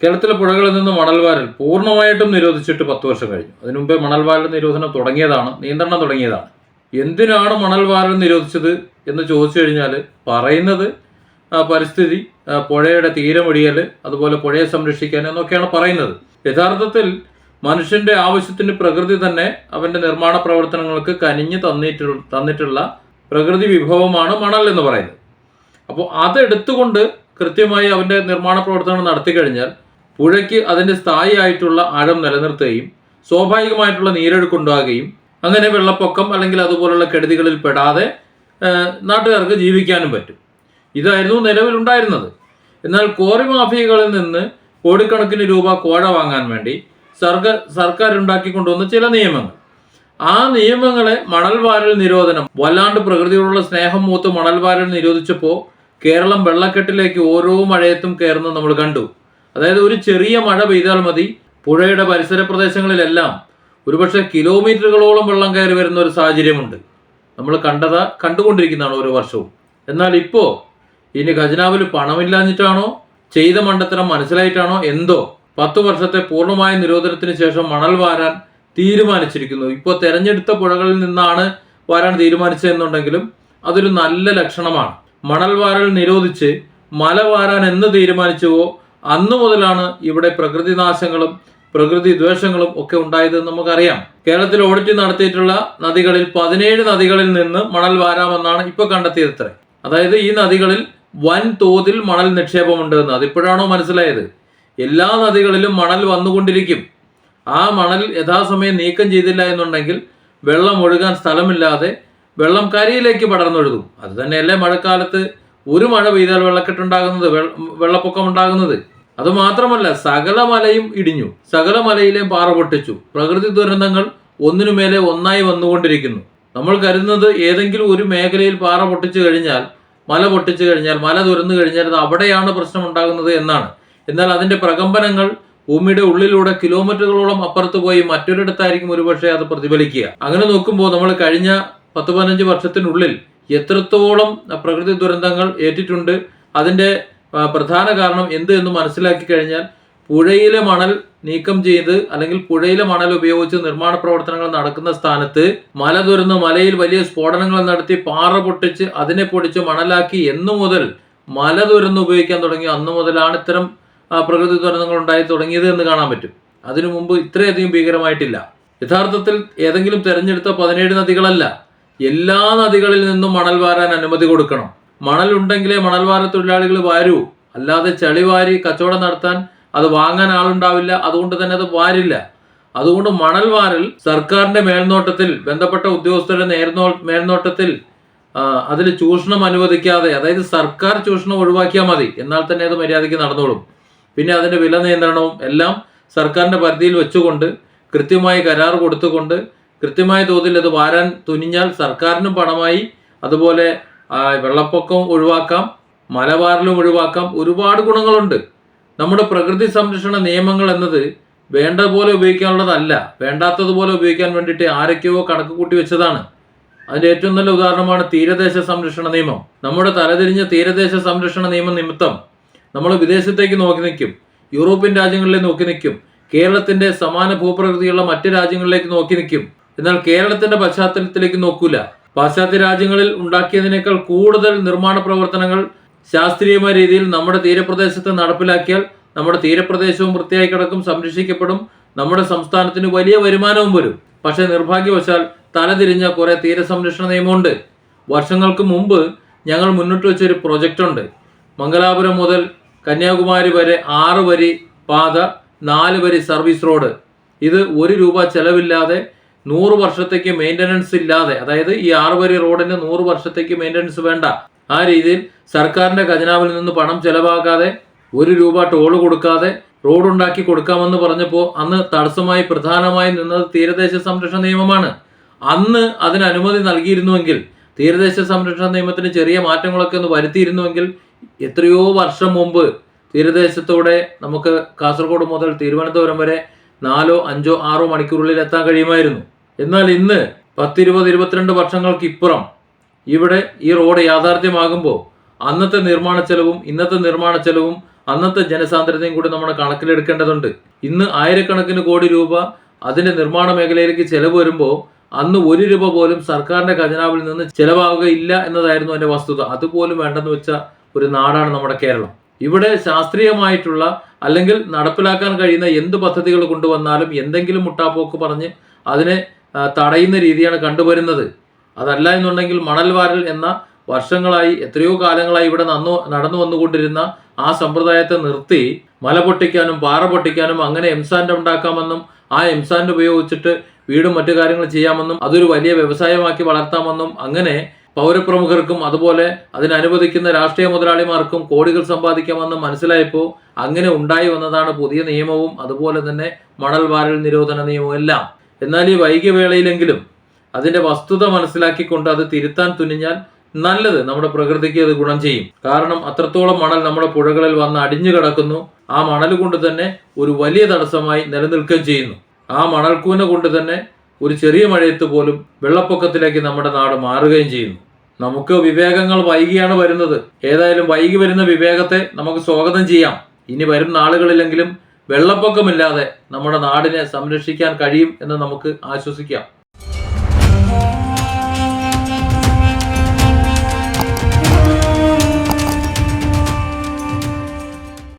കേരളത്തിലെ പുഴകളിൽ നിന്ന് മണൽവാരൽ പൂർണമായിട്ടും നിരോധിച്ചിട്ട് പത്ത് വർഷം കഴിഞ്ഞു. അതിനു മുമ്പേ മണൽവാരൽ നിരോധനം തുടങ്ങിയതാണ് നിയന്ത്രണം തുടങ്ങിയതാണ്. എന്തിനാണ് മണൽവാരൽ നിരോധിച്ചത് എന്ന് ചോദിച്ചു കഴിഞ്ഞാൽ പറയുന്നത് പരിസ്ഥിതി പുഴയുടെ തീരമൊഴിയൽ അതുപോലെ പുഴയെ സംരക്ഷിക്കാൻ എന്നൊക്കെയാണ് പറയുന്നത്. യഥാർത്ഥത്തിൽ മനുഷ്യന്റെ ആവശ്യത്തിന് പ്രകൃതി തന്നെ അവന്റെ നിർമ്മാണ പ്രവർത്തനങ്ങൾക്ക് കനിഞ്ഞു തന്നിട്ടുള്ള തന്നിട്ടുള്ള പ്രകൃതി വിഭവമാണ് മണൽ എന്ന് പറയുന്നത്. അപ്പോൾ അതെടുത്തുകൊണ്ട് കൃത്യമായി അവന്റെ നിർമ്മാണ പ്രവർത്തനങ്ങൾ നടത്തി കഴിഞ്ഞാൽ പുഴയ്ക്ക് അതിന്റെ സ്ഥായി ആയിട്ടുള്ള ആഴം നിലനിർത്തുകയും സ്വാഭാവികമായിട്ടുള്ള നീരൊഴുക്കുണ്ടാകുകയും അങ്ങനെ വെള്ളപ്പൊക്കം അല്ലെങ്കിൽ അതുപോലുള്ള കെടുതികളിൽ പെടാതെ നാട്ടുകാർക്ക് ജീവിക്കാനും പറ്റും. ഇതായിരുന്നു നിലവിലുണ്ടായിരുന്നത് എന്നാൽ കോറി മാഫിയകളിൽ നിന്ന് കോടിക്കണക്കിന് രൂപ കോഴ വാങ്ങാൻ വേണ്ടി സർക്കാർ സർക്കാർ ഉണ്ടാക്കിക്കൊണ്ടുവന്ന ചില നിയമങ്ങൾ. ആ നിയമങ്ങളെ മണൽ വാരൽ നിരോധനം വല്ലാണ്ട് പ്രകൃതിയോടുള്ള സ്നേഹം മൂത്ത് മണൽ വാരൽ നിരോധിച്ചപ്പോൾ കേരളം വെള്ളക്കെട്ടിലേക്ക് ഓരോ മഴയത്തും കയറുന്നത് നമ്മൾ കണ്ടു. അതായത് ഒരു ചെറിയ മഴ പെയ്താൽ മതി. പുഴയുടെ പരിസര പ്രദേശങ്ങളിലെല്ലാം ഒരുപക്ഷെ കിലോമീറ്ററുകളോളം വെള്ളം കയറി വരുന്ന ഒരു സാഹചര്യമുണ്ട്. നമ്മൾ കണ്ടതാ കണ്ടുകൊണ്ടിരിക്കുന്നതാണ് ഓരോ വർഷവും. എന്നാൽ ഇപ്പോൾ ഇനി ഖജനാവിൽ പണമില്ലാഞ്ഞിട്ടാണോ ചെയ്ത മണ്ടത്തരം മനസ്സിലായിട്ടാണോ എന്തോ പത്തു വർഷത്തെ പൂർണമായ നിരോധനത്തിന് ശേഷം മണൽ വാരാൻ തീരുമാനിച്ചിരിക്കുന്നു. ഇപ്പോൾ തെരഞ്ഞെടുത്ത പുഴകളിൽ നിന്നാണ് വാരാൻ തീരുമാനിച്ചതെന്നുണ്ടെങ്കിലും അതൊരു നല്ല ലക്ഷണമാണ്. മണൽ വാരൽ നിരോധിച്ച് മല വാരാൻ എന്ന് തീരുമാനിച്ചുവോ അന്നു മുതലാണ് ഇവിടെ പ്രകൃതി നാശങ്ങളും പ്രകൃതി ദ്വേഷങ്ങളും ഒക്കെ ഉണ്ടായതെന്ന് നമുക്കറിയാം. കേരളത്തിൽ ഓഡിറ്റ് നടത്തിയിട്ടുള്ള നദികളിൽ പതിനേഴ് നദികളിൽ നിന്ന് മണൽ വാരാമെന്നാണ് ഇപ്പൊ കണ്ടെത്തിയതത്രേ അതായത് ഈ നദികളിൽ വൻ തോതിൽ മണൽ നിക്ഷേപമുണ്ട് എന്ന് അതിപ്പോഴാണോ മനസ്സിലായത്? എല്ലാ നദികളിലും മണൽ വന്നുകൊണ്ടിരിക്കും. ആ മണൽ യഥാസമയം നീക്കം ചെയ്തില്ല എന്നുണ്ടെങ്കിൽ വെള്ളം ഒഴുകാൻ സ്ഥലമില്ലാതെ വെള്ളം കരയിലേക്ക് പടർന്നൊഴുകും. അത് തന്നെയല്ലേ മഴക്കാലത്ത് ഒരു മഴ പെയ്താൽ വെള്ളക്കെട്ടുണ്ടാകുന്നത് വെള്ള- വെള്ളപ്പൊക്കം ഉണ്ടാകുന്നത്. അത് മാത്രമല്ല സകല മലയും ഇടിഞ്ഞു. സകല മലയിലെയും പാറ പൊട്ടിച്ചു. പ്രകൃതി ദുരന്തങ്ങൾ ഒന്നിനുമേലെ ഒന്നായി വന്നുകൊണ്ടിരിക്കുന്നു. നമ്മൾ കരുതുന്നത് ഏതെങ്കിലും ഒരു മേഖലയിൽ പാറ പൊട്ടിച്ചു കഴിഞ്ഞാൽ മല പൊട്ടിച്ചു കഴിഞ്ഞാൽ മല തുരന്നു കഴിഞ്ഞാൽ അത് അവിടെയാണ് പ്രശ്നം ഉണ്ടാകുന്നത് എന്നാണ്. എന്നാൽ അതിന്റെ പ്രകമ്പനങ്ങൾ ഭൂമിയുടെ ഉള്ളിലൂടെ കിലോമീറ്ററുകളോളം അപ്പുറത്ത് പോയി മറ്റൊരിടത്തായിരിക്കും ഒരുപക്ഷെ അത് പ്രതിഫലിക്കുക. അങ്ങനെ നോക്കുമ്പോൾ നമ്മൾ കഴിഞ്ഞ പത്ത് പതിനഞ്ച് വർഷത്തിനുള്ളിൽ എത്രത്തോളം പ്രകൃതി ദുരന്തങ്ങൾ ഏറ്റിട്ടുണ്ട് അതിന്റെ പ്രധാന കാരണം എന്ത് എന്ന് മനസ്സിലാക്കി കഴിഞ്ഞാൽ പുഴയിലെ മണൽ നീക്കം ചെയ്ത് അല്ലെങ്കിൽ പുഴയിലെ മണൽ ഉപയോഗിച്ച് നിർമ്മാണ പ്രവർത്തനങ്ങൾ നടക്കുന്ന സ്ഥാനത്ത് മല തുരന്ന് മലയിൽ വലിയ സ്ഫോടനങ്ങൾ നടത്തി പാറ പൊട്ടിച്ച് അതിനെ പൊടിച്ച് മണലാക്കി എന്നു മുതൽ മല തുരന്ന് ഉപയോഗിക്കാൻ തുടങ്ങി അന്നു മുതലാണ് ഇത്തരം പ്രകൃതി ദുരന്തങ്ങൾ ഉണ്ടായി തുടങ്ങിയത് എന്ന് കാണാൻ പറ്റും. അതിനു മുമ്പ് ഇത്രയധികം ഭീകരമായിട്ടില്ല. യഥാർത്ഥത്തിൽ ഏതെങ്കിലും തെരഞ്ഞെടുത്ത പതിനേഴ് നദികളല്ല. എല്ലാ നദികളിൽ നിന്നും മണൽ വാരാൻ അനുമതി കൊടുക്കണം. മണൽ ഉണ്ടെങ്കിലേ മണൽ വാര തൊഴിലാളികൾ വാരൂ. അല്ലാതെ ചളി വാരി കച്ചവടം നടത്താൻ അത് വാങ്ങാൻ ആളുണ്ടാവില്ല. അതുകൊണ്ട് തന്നെ അത് വാരില്ല. അതുകൊണ്ട് മണൽ വാരൽ സർക്കാരിന്റെ മേൽനോട്ടത്തിൽ ബന്ധപ്പെട്ട ഉദ്യോഗസ്ഥരുടെ നേർനോ മേൽനോട്ടത്തിൽ അതിൽ ചൂഷണം അനുവദിക്കാതെ അതായത് സർക്കാർ ചൂഷണം ഒഴിവാക്കിയാൽ മതി. എന്നാൽ തന്നെ അത് മര്യാദയ്ക്ക് നടന്നോളും. പിന്നെ അതിന്റെ വില നിയന്ത്രണവും എല്ലാം സർക്കാരിന്റെ പരിധിയിൽ വെച്ചുകൊണ്ട് കൃത്യമായി കരാർ കൊടുത്തുകൊണ്ട് കൃത്യമായ തോതിൽ അത് വാരാൻ തുനിഞ്ഞാൽ സർക്കാരിനും പണമായി. അതുപോലെ വെള്ളപ്പൊക്കം ഒഴിവാക്കാം മലബാറിലും ഒഴിവാക്കാം. ഒരുപാട് ഗുണങ്ങളുണ്ട്. നമ്മുടെ പ്രകൃതി സംരക്ഷണ നിയമങ്ങൾ എന്നത് വേണ്ട പോലെ ഉപയോഗിക്കാനുള്ളതല്ല. വേണ്ടാത്തതുപോലെ ഉപയോഗിക്കാൻ വേണ്ടിയിട്ട് ആരൊക്കെയോ കണക്ക് കൂട്ടി വെച്ചതാണ്. അതിന്റെ ഏറ്റവും നല്ല ഉദാഹരണമാണ് തീരദേശ സംരക്ഷണ നിയമം. നമ്മുടെ തലതിരിഞ്ഞ തീരദേശ സംരക്ഷണ നിയമ നിമിത്തം നമ്മൾ വിദേശത്തേക്ക് നോക്കി നിൽക്കും. യൂറോപ്യൻ രാജ്യങ്ങളിലേക്ക് നോക്കി നിൽക്കും. കേരളത്തിന്റെ സമാന ഭൂപ്രകൃതിയുള്ള മറ്റ് രാജ്യങ്ങളിലേക്ക് നോക്കി നിൽക്കും. എന്നാൽ കേരളത്തിന്റെ പശ്ചാത്തലത്തിലേക്ക് നോക്കൂല. പാശ്ചാത്യ രാജ്യങ്ങളിൽ ഉണ്ടാക്കിയതിനേക്കാൾ കൂടുതൽ നിർമ്മാണ പ്രവർത്തനങ്ങൾ ശാസ്ത്രീയമായ രീതിയിൽ നമ്മുടെ തീരപ്രദേശത്ത് നടപ്പിലാക്കിയാൽ നമ്മുടെ തീരപ്രദേശവും വൃത്തിയായി കിടക്കും സംരക്ഷിക്കപ്പെടും നമ്മുടെ സംസ്ഥാനത്തിന് വലിയ വരുമാനവും വരും. പക്ഷേ നിർഭാഗ്യവശാൽ തലതിരിഞ്ഞ കുറെ തീരസംരക്ഷണ നിയമമുണ്ട്. വർഷങ്ങൾക്ക് മുമ്പ് ഞങ്ങൾ മുന്നോട്ട് വെച്ചൊരു പ്രൊജക്റ്റ് ഉണ്ട്. മംഗലാപുരം മുതൽ കന്യാകുമാരി വരെ ആറ് വരി പാത നാല് വരി സർവീസ് റോഡ്. ഇത് ഒരു രൂപ ചെലവില്ലാതെ നൂറ് വർഷത്തേക്ക് മെയിന്റനൻസ് ഇല്ലാതെ അതായത് ഈ ആറ് വരി റോഡിന് നൂറ് വർഷത്തേക്ക് മെയിന്റനൻസ് വേണ്ട. ആ രീതിയിൽ സർക്കാരിന്റെ ഖജനാവിൽ നിന്ന് പണം ചെലവാക്കാതെ ഒരു രൂപ ടോൾ കൊടുക്കാതെ റോഡ് ഉണ്ടാക്കി കൊടുക്കാമെന്ന് പറഞ്ഞപ്പോൾ അന്ന് തടസ്സമായി പ്രധാനമായി നിന്നത് തീരദേശ സംരക്ഷണ നിയമമാണ്. അന്ന് അതിന് അനുമതി നൽകിയിരുന്നുവെങ്കിൽ തീരദേശ സംരക്ഷണ നിയമത്തിന് ചെറിയ മാറ്റങ്ങളൊക്കെ ഒന്ന് വരുത്തിയിരുന്നുവെങ്കിൽ എത്രയോ വർഷം മുമ്പ് തീരദേശത്തോടെ നമുക്ക് കാസർഗോഡ് മുതൽ തിരുവനന്തപുരം വരെ നാലോ അഞ്ചോ ആറോ മണിക്കൂറിൽ എത്താൻ കഴിയുമായിരുന്നു. എന്നാൽ ഇന്ന് പത്തിരുപത് ഇരുപത്തിരണ്ട് വർഷങ്ങൾക്ക് ഇപ്പുറം ഇവിടെ ഈ റോഡ് യാഥാർത്ഥ്യമാകുമ്പോൾ അന്നത്തെ നിർമ്മാണ ചെലവും ഇന്നത്തെ നിർമ്മാണ ചെലവും അന്നത്തെ ജനസാന്ദ്രതയും കൂടി നമ്മൾ കണക്കിലെടുക്കേണ്ടതുണ്ട്. ഇന്ന് ആയിരക്കണക്കിന് കോടി രൂപ അതിന്റെ നിർമ്മാണ മേഖലയിലേക്ക് ചെലവ് വരുമ്പോൾ അന്ന് ഒരു രൂപ പോലും സർക്കാരിന്റെ ഖജനാവിൽ നിന്ന് ചെലവാകുകയില്ല എന്നതായിരുന്നു അതിന്റെ വസ്തുത. അതുപോലും വേണ്ടെന്ന് വെച്ച ഒരു നാടാണ് നമ്മുടെ കേരളം. ഇവിടെ ശാസ്ത്രീയമായിട്ടുള്ള അല്ലെങ്കിൽ നടപ്പിലാക്കാൻ കഴിയുന്ന എന്ത് പദ്ധതികൾ കൊണ്ടുവന്നാലും എന്തെങ്കിലും മുട്ടാപ്പോക്ക് പറഞ്ഞ് അതിനെ തടയുന്ന രീതിയാണ് കണ്ടുവരുന്നത്. അതല്ല എന്നുണ്ടെങ്കിൽ മണൽ വാരൽ എന്ന വർഷങ്ങളായി എത്രയോ കാലങ്ങളായി ഇവിടെ നന്നു നടന്നു വന്നുകൊണ്ടിരുന്ന ആ സമ്പ്രദായത്തെ നിർത്തി മല പൊട്ടിക്കാനും പാറ പൊട്ടിക്കാനും അങ്ങനെ എംസാൻഡ് ഉണ്ടാക്കാമെന്നും ആ എംസാൻഡ് ഉപയോഗിച്ചിട്ട് വീടും മറ്റു കാര്യങ്ങൾ ചെയ്യാമെന്നും അതൊരു വലിയ വ്യവസായമാക്കി വളർത്താമെന്നും അങ്ങനെ പൗരപ്രമുഖർക്കും അതുപോലെ അതിനനുവദിക്കുന്ന രാഷ്ട്രീയ മുതലാളിമാർക്കും കോടികൾ സമ്പാദിക്കാമെന്നും മനസ്സിലായപ്പോൾ അങ്ങനെ ഉണ്ടായി വന്നതാണ് പുതിയ നിയമവും അതുപോലെ തന്നെ മണൽ വാരൽ നിരോധന നിയമവും എല്ലാം. എന്നാൽ ഈ വൈകിയ വേളയിലെങ്കിലും അതിന്റെ വസ്തുത മനസ്സിലാക്കിക്കൊണ്ട് അത് തിരുത്താൻ തുനിഞ്ഞാൽ നല്ലത് നമ്മുടെ പ്രകൃതിക്ക് അത് ഗുണം ചെയ്യും. കാരണം അത്രത്തോളം മണൽ നമ്മുടെ പുഴകളിൽ വന്ന് അടിഞ്ഞു കിടക്കുന്നു. ആ മണൽ കൊണ്ട് തന്നെ ഒരു വലിയ തടസ്സമായി നിലനിൽക്കുകയും ചെയ്യുന്നു. ആ മണൽക്കൂന കൊണ്ട് തന്നെ ഒരു ചെറിയ മഴയത്ത് പോലും വെള്ളപ്പൊക്കത്തിലേക്ക് നമ്മുടെ നാട് മാറുകയും ചെയ്യുന്നു. നമുക്ക് വിവേകങ്ങൾ വൈകിയാണ് വരുന്നത്. ഏതായാലും വൈകി വരുന്ന വിവേകത്തെ നമുക്ക് സ്വാഗതം ചെയ്യാം. ഇനി വരും നാളുകളിലെങ്കിലും വെള്ളപ്പൊക്കമില്ലാതെ നമ്മുടെ നാടിനെ സംരക്ഷിക്കാൻ കഴിയും എന്ന് നമുക്ക് ആശ്വസിക്കാം.